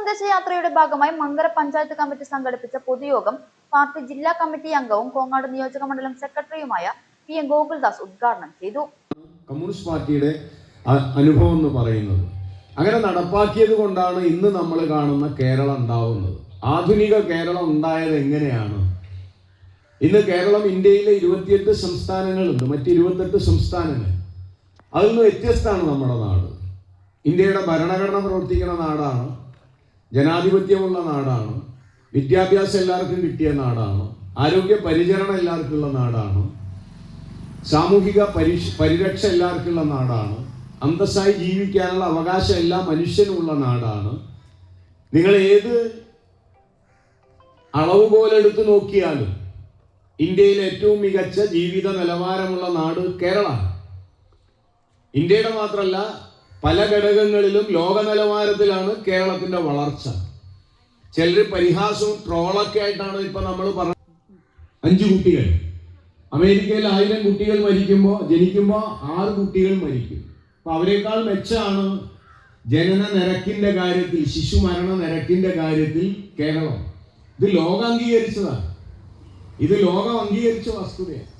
സന്ദേശ യാത്രയുടെ ഭാഗമായി മങ്കര പഞ്ചായത്ത് കമ്മിറ്റി സംഘടിപ്പിച്ച പൊതുയോഗം പാർട്ടി ജില്ലാ കമ്മിറ്റി അംഗവും കോങ്ങാട് നിയോജക മണ്ഡലം സെക്രട്ടറിയുമായ പി എം ഗോകുൽദാസ് ഉദ്ഘാടനം ചെയ്തു. കമ്മ്യൂണിസ്റ്റ് പാർട്ടിയുടെ അനുഭവം എന്ന് പറയുന്നത്. അങ്ങനെ നടപ്പാക്കിയത് കൊണ്ടാണ് ഇന്ന് നമ്മൾ കാണുന്ന കേരളം ഉണ്ടാവുന്നത്. ആധുനിക കേരളം ഉണ്ടായത് എങ്ങനെയാണ്? ഇന്ന് കേരളം ഇന്ത്യയിലെ ഇരുപത്തിയെട്ട് സംസ്ഥാനങ്ങളുണ്ട്. മറ്റ് ഇരുപത്തെട്ട് സംസ്ഥാനങ്ങൾ. അതിൽ നിന്ന് വ്യത്യസ്തമാണ് നമ്മുടെ നാട്. ഇന്ത്യയുടെ ഭരണഘടന പ്രവർത്തിക്കുന്ന നാടാണ് ജനാധിപത്യമുള്ള നാടാണ് വിദ്യാഭ്യാസം എല്ലാവർക്കും കിട്ടിയ നാടാണ് ആരോഗ്യ പരിചരണം എല്ലാവർക്കും ഉള്ള നാടാണ് സാമൂഹിക പരിഷ് പരിരക്ഷ എല്ലാവർക്കുള്ള നാടാണ് അന്തസ്സായി ജീവിക്കാനുള്ള അവകാശം എല്ലാ മനുഷ്യനുമുള്ള നാടാണ്. നിങ്ങൾ ഏത് അളവ് പോലെ എടുത്തു നോക്കിയാലും ഇന്ത്യയിലെ ഏറ്റവും മികച്ച ജീവിത നിലവാരമുള്ള നാട് കേരളമാണ്. ഇന്ത്യയുടെ മാത്രമല്ല പല ഘടകങ്ങളിലും ലോക നിലവാരത്തിലാണ് കേരളത്തിന്റെ വളർച്ച. ചിലർ പരിഹാസവും ട്രോളൊക്കെ ആയിട്ടാണ് ഇപ്പൊ നമ്മൾ പറഞ്ഞ അഞ്ചു കുട്ടികൾ. അമേരിക്കയിൽ ആയിരം കുട്ടികൾ മരിക്കുമ്പോൾ ജനിക്കുമ്പോൾ ആറ് കുട്ടികൾ മരിക്കും. അപ്പൊ അവരെക്കാൾ മെച്ചമാണ് ജനന നിരക്കിന്റെ കാര്യത്തിൽ ശിശു മരണ നിരക്കിന്റെ കാര്യത്തിൽ കേരളം. ഇത് ലോകം അംഗീകരിച്ചതാണ്. ഇത് ലോകം അംഗീകരിച്ച വസ്തുതയാണ്.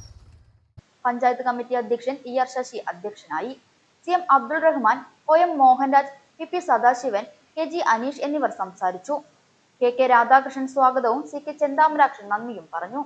പഞ്ചായത്ത് കമ്മിറ്റി അധ്യക്ഷൻ ഇ ആർ ശശി അധ്യക്ഷനായി. C M Abdul Rahman O M Mohanraj P P Sadasivan K G Aneesh എന്നിവർ സംസാരിച്ചു. കെ കെ രാധാകൃഷ്ണൻ സ്വാഗതവും സി കെ ചെന്താമരാക്ഷൻ നന്ദിയും പറഞ്ഞു.